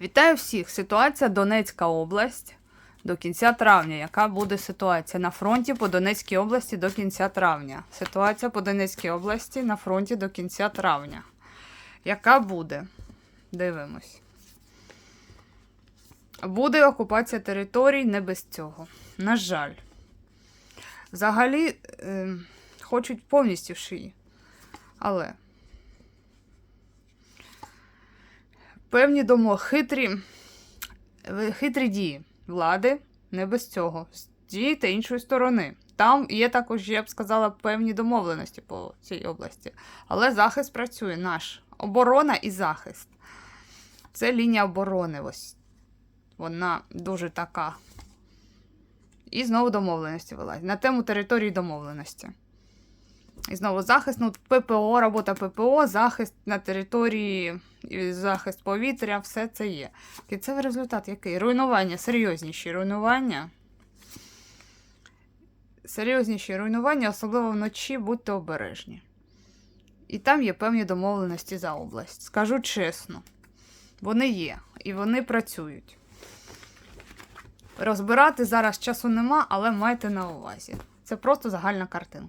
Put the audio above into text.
Вітаю всіх! Ситуація Донецька область до кінця травня. Яка буде ситуація на фронті по Донецькій області до кінця травня? Ситуація по Донецькій області на фронті до кінця травня. Яка буде? Дивимось. Буде окупація територій не без цього. На жаль. Взагалі е, хочуть повністю шиї. Але певні домо хитрі, е, хитрі дії влади не без цього. З тієї та іншої сторони. Там є також, я б сказала, певні домовленості по цій області. Але захист працює наш. Оборона і захист. Це лінія оборони. Ось. Вона дуже така. І знову домовленості вилазить. На тему території домовленості. І знову захист, ну, ППО, робота ППО, захист на території, захист повітря, все це є. Кінцевий результат який? Руйнування, серйозніші руйнування. Серйозніші руйнування, особливо вночі, будьте обережні. І там є певні домовленості за область. Скажу чесно, вони є і вони працюють. Розбирати зараз часу нема, але майте на увазі. Це просто загальна картинка.